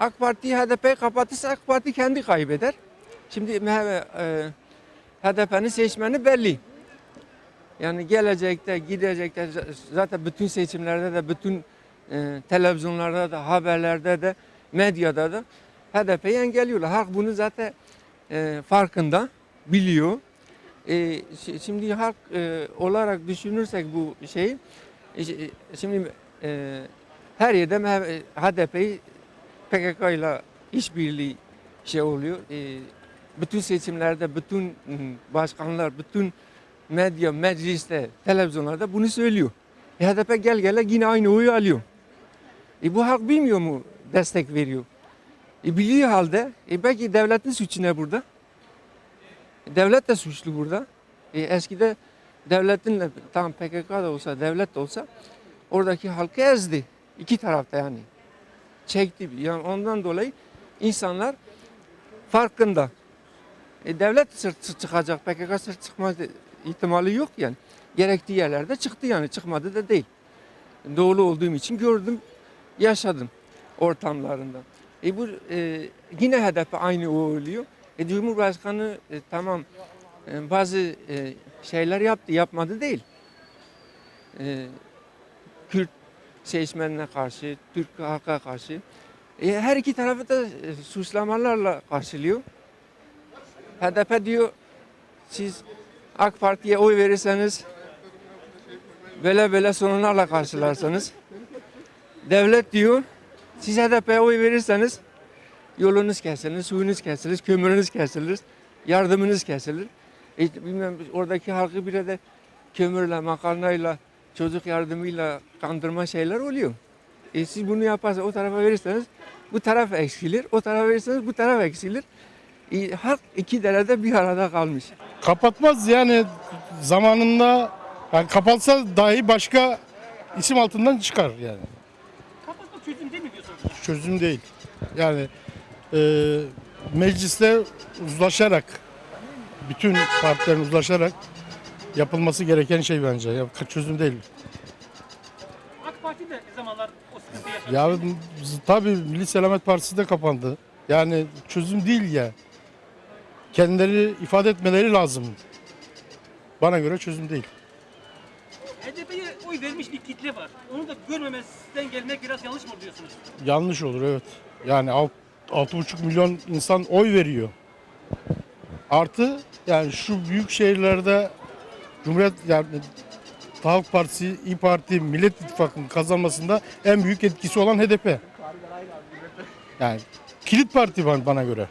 AK Parti HDP'yi kapatırsa AK Parti kendi kaybeder. Şimdi e, HDP'nin seçmeni belli. Yani gelecekte, gidecekte zaten bütün seçimlerde de bütün e, televizyonlarda da, haberlerde de, medyada da HDP'yi engelliyorlar. Halk bunu zaten e, farkında, biliyor. E, şi- şimdi halk e, olarak düşünürsek bu şeyi, e, şi- şimdi e, her yerde HDP'yi PKK ile işbirliği şey oluyor. E, bütün seçimlerde, bütün başkanlar, bütün medya, mecliste, televizyonlarda bunu söylüyor. E, HDP gel gele yine aynı oyu alıyor. E, bu halk bilmiyor mu destek veriyor? E, biliyor halde. E, belki devletin suçu ne burada? Devlet de suçlu burada. E, eskide devletin de tam PKK da olsa, devlet de olsa oradaki halkı ezdi. İki tarafta yani. Çekti. Yani ondan dolayı insanlar farkında. E, devlet sırt çıkacak, PKK sırt çıkma ihtimali yok yani. Gerektiği yerlerde çıktı yani, çıkmadı da değil. Doğulu olduğum için gördüm, yaşadım ortamlarında. E bu e, yine hedef aynı o oluyor. E, Cumhurbaşkanı e, tamam e, bazı e, şeyler yaptı, yapmadı değil. E, Kürt seçmenine karşı, Türk halka karşı. E, her iki tarafı da e, suçlamalarla karşılıyor. HDP diyor siz AK Parti'ye oy verirseniz böyle böyle sorunlarla karşılarsanız. Devlet diyor siz HDP'ye oy verirseniz yolunuz kesilir, suyunuz kesilir, kömürünüz kesilir, yardımınız kesilir. E, bilmem oradaki halkı bile de kömürle, makarnayla, çocuk yardımıyla kandırma şeyler oluyor. E, siz bunu yaparsanız o tarafa verirseniz bu taraf eksilir, o tarafa verirseniz bu taraf eksilir. E, halk iki derede bir arada kalmış. Kapatmaz yani zamanında yani kapatsa dahi başka isim altından çıkar yani. Kapatmak çözüm değil mi diyorsunuz? Çözüm değil. Yani e, mecliste uzlaşarak bütün partilerin uzlaşarak yapılması gereken şey bence. Ya, çözüm değil. AK Parti de bir zamanlar o sıkıntı yaşadı. Ya tabii Milli Selamet Partisi de kapandı. Yani çözüm değil ya. Kendileri ifade etmeleri lazım. Bana göre çözüm değil. HDP'ye oy vermiş bir kitle var. Onu da görmemesinden gelmek biraz yanlış mı diyorsunuz? Yanlış olur evet. Yani alt- 6,5 milyon insan oy veriyor. Artı yani şu büyük şehirlerde Cumhuriyet yani Halk Partisi, İyi Parti, Millet İttifakı'nın kazanmasında en büyük etkisi olan HDP. Yani kilit parti ban- bana göre.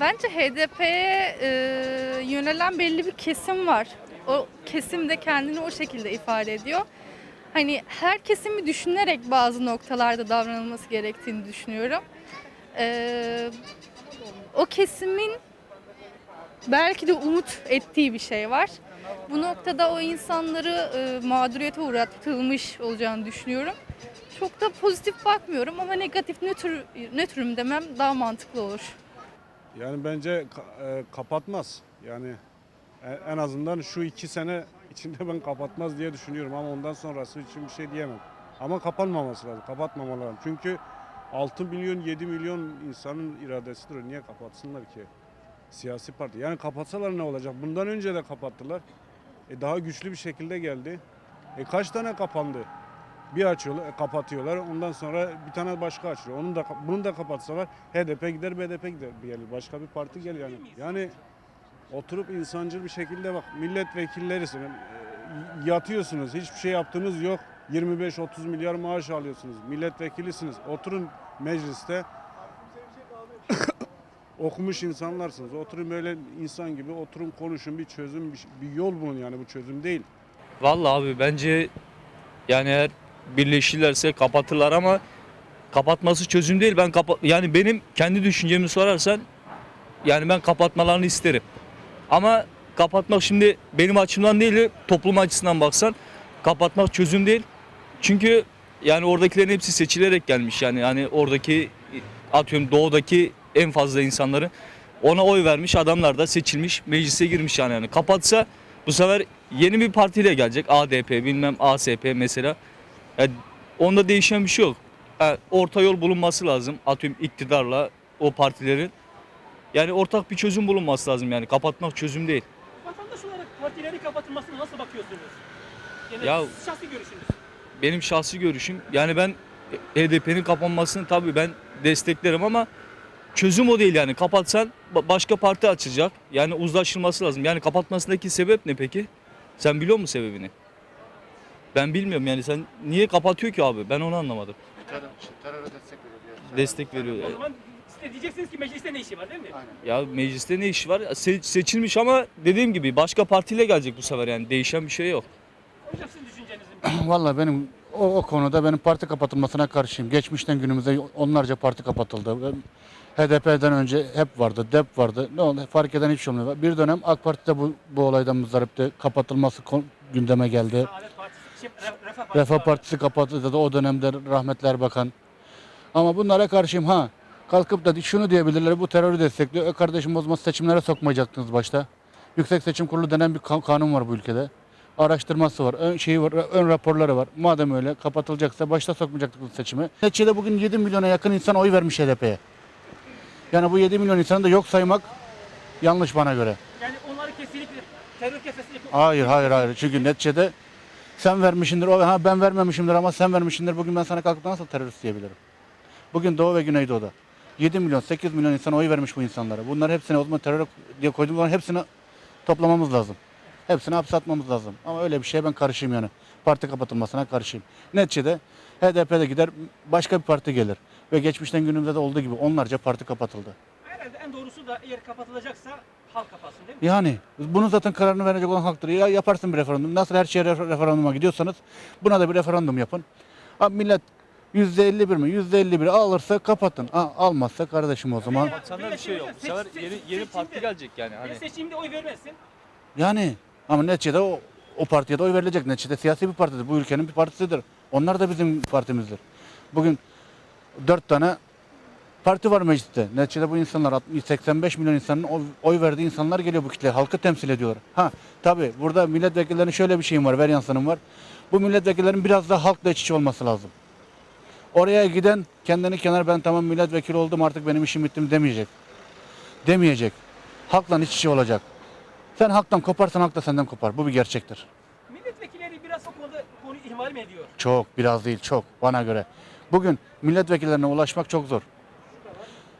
Bence HDP'ye e, yönelen belli bir kesim var. O kesim de kendini o şekilde ifade ediyor. Hani her kesimi düşünerek bazı noktalarda davranılması gerektiğini düşünüyorum. E, o kesimin belki de umut ettiği bir şey var. Bu noktada o insanları e, mağduriyete uğratılmış olacağını düşünüyorum. Çok da pozitif bakmıyorum ama negatif nötr, nötrüm demem daha mantıklı olur. Yani bence e, kapatmaz. Yani e- en azından şu iki sene içinde ben kapatmaz diye düşünüyorum ama ondan sonrası için bir şey diyemem. Ama kapanmaması lazım, kapatmamalı lazım. Çünkü 6 milyon 7 milyon insanın iradesidir. Niye kapatsınlar ki? Siyasi parti. Yani kapatsalar ne olacak? Bundan önce de kapattılar. E daha güçlü bir şekilde geldi. E kaç tane kapandı? Bir açıyorlar, e, kapatıyorlar. Ondan sonra bir tane başka açıyor. Onun da bunu da kapatsalar HDP gider, BDP gider gelir. Başka bir parti gelir yani. Yani oturup insancıl bir şekilde bak milletvekillerisiniz. e, Yatıyorsunuz. Hiçbir şey yaptığınız yok. 25-30 milyar maaş alıyorsunuz. Milletvekilisiniz. Oturun mecliste. Okumuş insanlarsınız. Oturun böyle insan gibi oturun konuşun bir çözüm bir, bir yol bulun yani bu çözüm değil. Vallahi abi bence yani eğer birleşirlerse kapatırlar ama kapatması çözüm değil. Ben kapa yani benim kendi düşüncemi sorarsan yani ben kapatmalarını isterim. Ama kapatmak şimdi benim açımdan değil de toplum açısından baksan kapatmak çözüm değil. Çünkü yani oradakilerin hepsi seçilerek gelmiş yani yani oradaki atıyorum doğudaki en fazla insanları ona oy vermiş adamlar da seçilmiş meclise girmiş yani yani kapatsa bu sefer yeni bir partiyle gelecek ADP bilmem ASP mesela. Yani onda değişen bir şey yok. Ha, orta yol bulunması lazım. Atıyorum iktidarla o partilerin. Yani ortak bir çözüm bulunması lazım yani. Kapatmak çözüm değil. Vatandaş olarak partilerin kapatılmasına nasıl bakıyorsunuz? Yani Ya- şahsi görüşünüz. Benim şahsi görüşüm yani ben HDP'nin kapanmasını tabii ben desteklerim ama çözüm o değil yani. Kapatsan ba- başka parti açacak. Yani uzlaşılması lazım. Yani kapatmasındaki sebep ne peki? Sen biliyor musun sebebini? Ben bilmiyorum yani sen niye kapatıyor ki abi? Ben onu anlamadım. Destek veriyor. O zaman siz diyeceksiniz ki mecliste ne işi var değil mi? Ya mecliste ne işi var? Se- seçilmiş ama dediğim gibi başka partiyle gelecek bu sefer yani değişen bir şey yok. Hocam sizin düşünceniz ne? Vallahi benim o, o konuda benim parti kapatılmasına karşıyım. Geçmişten günümüze onlarca parti kapatıldı. HDP'den önce hep vardı, DEP vardı. Ne oldu? Fark eden hiçbir şey olmuyor. Bir dönem AK Parti'de bu, bu olaydan muzdaripti. Kapatılması gündeme geldi. Refah Partisi. Kapatıldı da o dönemde rahmetli Erbakan. Ama bunlara karşıyım ha. Kalkıp da şunu diyebilirler bu terörü destekliyor. E kardeşim o zaman seçimlere sokmayacaktınız başta. Yüksek Seçim Kurulu denen bir kan- kanun var bu ülkede. Araştırması var, ön şeyi var, ön raporları var. Madem öyle kapatılacaksa başta sokmayacaktınız seçimi. Neticede bugün 7 milyona yakın insan oy vermiş HDP'ye. Yani bu 7 milyon insanı da yok saymak yanlış bana göre. Yani onları kesinlikle terör yapıyor. Hayır hayır hayır. Çünkü neticede sen vermişindir, o ha ben vermemişimdir ama sen vermişindir. Bugün ben sana kalkıp nasıl terörist diyebilirim? Bugün Doğu ve Güneydoğu'da 7 milyon, 8 milyon insan oy vermiş bu insanlara. Bunları hepsini o zaman terör diye koyduğumuz zaman hepsini toplamamız lazım. Hepsini hapse atmamız lazım. Ama öyle bir şeye ben karşıyım yani. Parti kapatılmasına karşıyım. Neticede HDP'de gider başka bir parti gelir. Ve geçmişten günümüzde de olduğu gibi onlarca parti kapatıldı. Herhalde en doğrusu da eğer kapatılacaksa halk kapatsın değil mi? Yani bunun zaten kararını verecek olan halktır. Ya yaparsın bir referandum. Nasıl her şeye refer- referanduma gidiyorsanız buna da bir referandum yapın. Abi millet %51 mi? %51 alırsa kapatın. Ha, almazsa kardeşim o zaman. Senden veya bir şey yok. Bu sefer yeni, yeni parti gelecek yani. Hani. Seçimde oy vermezsin. Yani ama neticede o, o partiye de oy verilecek. Neticede siyasi bir partidir. Bu ülkenin bir partisidir. Onlar da bizim partimizdir. Bugün dört tane parti var mecliste. Neticede bu insanlar 60 85 milyon insanın oy- verdiği insanlar geliyor bu kitleye. Halkı temsil ediyorlar. Ha tabi burada milletvekillerinin şöyle bir şeyim var. Veryansınım var. Bu milletvekillerinin biraz daha halkla iç içe olması lazım. Oraya giden kendini kenar ben tamam milletvekili oldum artık benim işim bittim demeyecek. Demeyecek. Halkla iç içe olacak. Sen halktan koparsan halk da senden kopar. Bu bir gerçektir. Milletvekilleri biraz o konuda ihmal mi ediyor? Çok, biraz değil, çok bana göre. Bugün milletvekillerine ulaşmak çok zor.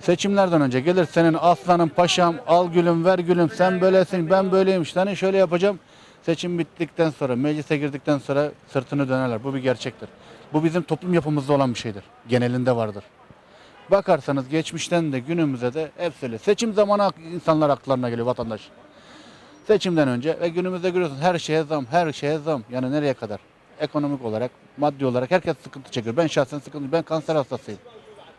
Seçimlerden önce gelir senin aslanım, paşam, al gülüm, ver gülüm, sen böylesin, ben böyleyim, işte hani şöyle yapacağım. Seçim bittikten sonra, meclise girdikten sonra sırtını dönerler. Bu bir gerçektir. Bu bizim toplum yapımızda olan bir şeydir. Genelinde vardır. Bakarsanız geçmişten de günümüze de hep öyle. Seçim zamanı insanlar aklarına geliyor vatandaş. Seçimden önce ve günümüzde görüyorsunuz her şeye zam, her şeye zam. Yani nereye kadar? Ekonomik olarak, maddi olarak herkes sıkıntı çekiyor. Ben şahsen sıkıntı, ben kanser hastasıyım.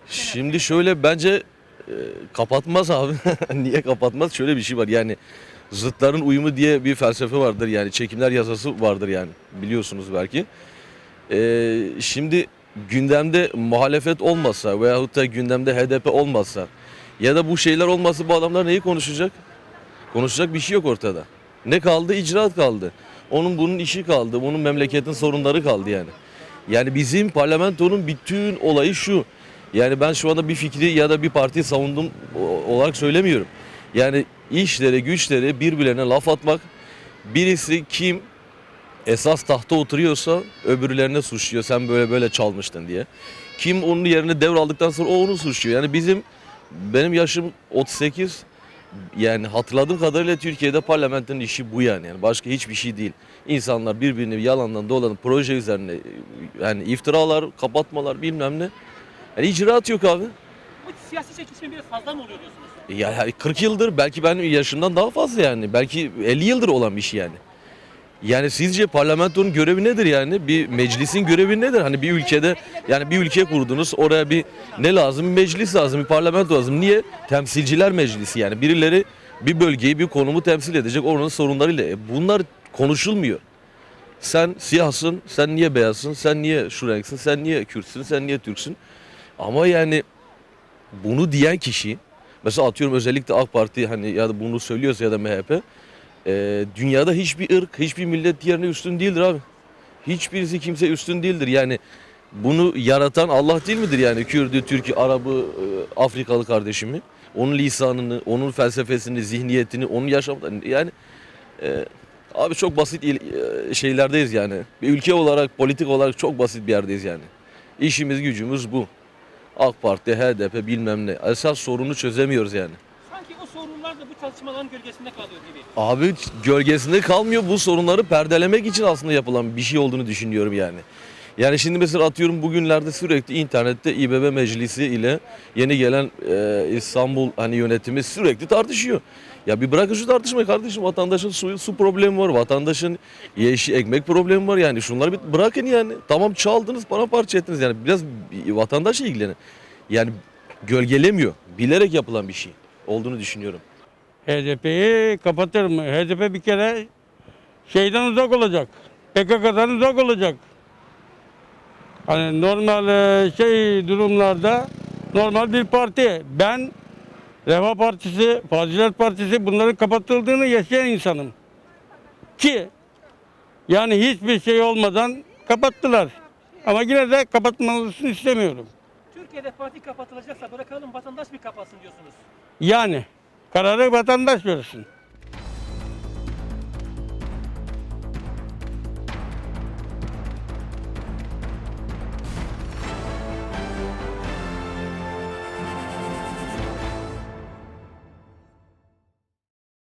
Şimdi şöyle bence e, kapatmaz abi. Niye kapatmaz? Şöyle bir şey var yani zıtların uyumu diye bir felsefe vardır yani çekimler yasası vardır yani biliyorsunuz belki. E, şimdi gündemde muhalefet olmasa veyahut da gündemde HDP olmasa ya da bu şeyler olmasa bu adamlar neyi konuşacak? Konuşacak bir şey yok ortada. Ne kaldı? İcraat kaldı. Onun bunun işi kaldı. Onun memleketin sorunları kaldı yani. Yani bizim parlamentonun bütün olayı şu. Yani ben şu anda bir fikri ya da bir partiyi savundum olarak söylemiyorum. Yani işleri güçleri birbirlerine laf atmak. Birisi kim esas tahta oturuyorsa öbürlerine suçluyor. Sen böyle böyle çalmıştın diye. Kim onun yerine devraldıktan sonra o onu suçluyor. Yani bizim benim yaşım 38 yani hatırladığım kadarıyla Türkiye'de parlamentonun işi bu yani. yani başka hiçbir şey değil. İnsanlar birbirini yalandan dolanıp proje üzerine yani iftiralar, kapatmalar bilmem ne. Yani icraat yok abi. Bu siyasi çekişme biraz fazla mı oluyor diyorsunuz? Ya yani 40 yıldır belki benim yaşımdan daha fazla yani. Belki 50 yıldır olan bir şey yani. Yani sizce parlamentonun görevi nedir yani? Bir meclisin görevi nedir? Hani bir ülkede yani bir ülke kurdunuz oraya bir ne lazım? Bir meclis lazım, bir parlamento lazım. Niye? Temsilciler meclisi yani. Birileri bir bölgeyi, bir konumu temsil edecek oranın sorunlarıyla. E bunlar konuşulmuyor. Sen siyahsın, sen niye beyazsın, sen niye şu renksin, sen niye Kürtsün, sen niye Türksün? Ama yani bunu diyen kişi mesela atıyorum özellikle AK Parti hani ya da bunu söylüyorsa ya da MHP e, dünyada hiçbir ırk, hiçbir millet diğerine üstün değildir abi. Hiçbirisi kimse üstün değildir. Yani Bunu yaratan Allah değil midir yani? Kürdü, Türk'ü, Arabı, e, Afrikalı kardeşimi. Onun lisanını, onun felsefesini, zihniyetini, onun yaşamını yani e, abi çok basit il- e, şeylerdeyiz yani. Bir ülke olarak, politik olarak çok basit bir yerdeyiz yani. İşimiz gücümüz bu. AK Parti, HDP bilmem ne. Esas sorunu çözemiyoruz yani. Da bu çalışmaların gölgesinde kalıyor gibi. Abi gölgesinde kalmıyor. Bu sorunları perdelemek için aslında yapılan bir şey olduğunu düşünüyorum yani. Yani şimdi mesela atıyorum bugünlerde sürekli internette İBB Meclisi ile yeni gelen e, İstanbul hani yönetimi sürekli tartışıyor. Ya bir bırakın şu tartışmayı kardeşim. Vatandaşın su, su problemi var. Vatandaşın yeşil ekmek problemi var yani. Şunları bir bırakın yani. Tamam çaldınız, paramparça ettiniz yani. Biraz bir vatandaşla ilgilenin. Yani gölgelemiyor. Bilerek yapılan bir şey olduğunu düşünüyorum. HDP'yi kapatır mı? HDP bir kere şeyden uzak olacak. PKK'dan uzak olacak. Hani normal e, şey durumlarda normal bir parti. Ben Refah Partisi, Fazilet Partisi bunların kapatıldığını yaşayan insanım. Ki yani hiçbir şey olmadan kapattılar. Ama yine de kapatmalısını istemiyorum. Türkiye'de parti kapatılacaksa bırakalım vatandaş bir kapatsın diyorsunuz. Yani kararı vatandaş versin.